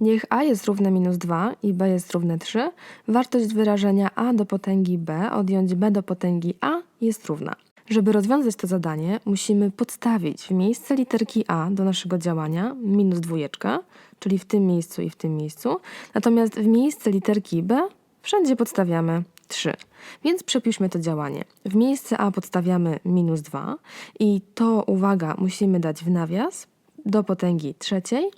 Niech a jest równe minus 2 i b jest równe 3, wartość wyrażenia a do potęgi b odjąć b do potęgi a jest równa. Żeby rozwiązać to zadanie, musimy podstawić w miejsce literki a do naszego działania minus dwójeczkę, czyli w tym miejscu i w tym miejscu, natomiast w miejsce literki b wszędzie podstawiamy 3. Więc przepiszmy to działanie. W miejsce a podstawiamy minus 2 i to, uwaga, musimy dać w nawias do potęgi trzeciej,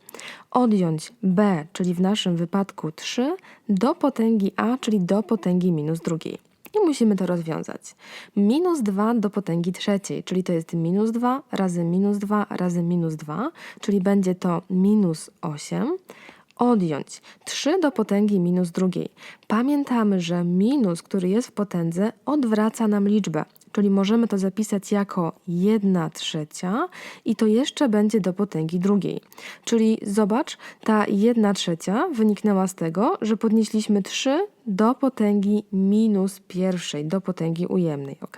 odjąć b, czyli w naszym wypadku 3, do potęgi a, czyli do potęgi minus drugiej. I musimy to rozwiązać. Minus 2 do potęgi trzeciej, czyli to jest minus 2 razy minus 2 razy minus 2, czyli będzie to minus 8. Odjąć 3 do potęgi minus drugiej. Pamiętamy, że minus, który jest w potędze, odwraca nam liczbę, czyli możemy to zapisać jako 1 trzecia i to jeszcze będzie do potęgi drugiej. Czyli zobacz, ta 1 trzecia wyniknęła z tego, że podnieśliśmy 3 do potęgi minus pierwszej, do potęgi ujemnej, ok?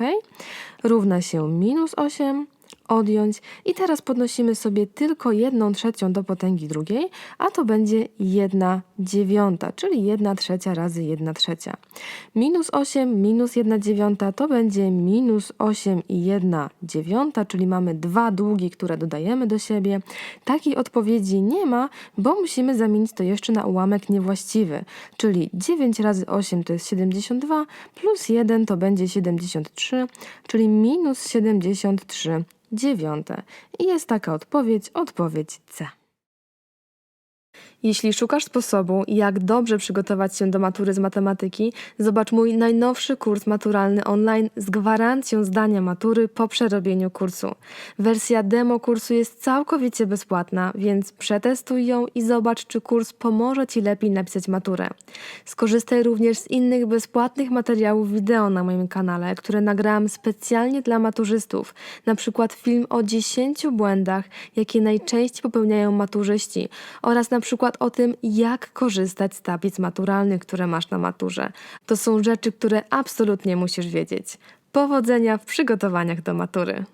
Równa się minus 8 odjąć i teraz podnosimy sobie tylko 1 trzecią do potęgi drugiej, a to będzie 1 dziewiąta, czyli 1 trzecia razy 1 trzecia. Minus 8 minus 1 dziewiąta to będzie minus 8 i 1 dziewiąta, czyli mamy dwa długi, które dodajemy do siebie. Takiej odpowiedzi nie ma, bo musimy zamienić to jeszcze na ułamek niewłaściwy, czyli 9 razy 8 to jest 72, plus 1 to będzie 73, czyli minus 73 dziewiąte. I jest taka odpowiedź, odpowiedź C. Jeśli szukasz sposobu, jak dobrze przygotować się do matury z matematyki, zobacz mój najnowszy kurs maturalny online z gwarancją zdania matury po przerobieniu kursu. Wersja demo kursu jest całkowicie bezpłatna, więc przetestuj ją i zobacz, czy kurs pomoże Ci lepiej napisać maturę. Skorzystaj również z innych bezpłatnych materiałów wideo na moim kanale, które nagrałam specjalnie dla maturzystów, na przykład film o 10 błędach, jakie najczęściej popełniają maturzyści oraz na przykład o tym, jak korzystać z tablic maturalnych, które masz na maturze. To są rzeczy, które absolutnie musisz wiedzieć. Powodzenia w przygotowaniach do matury.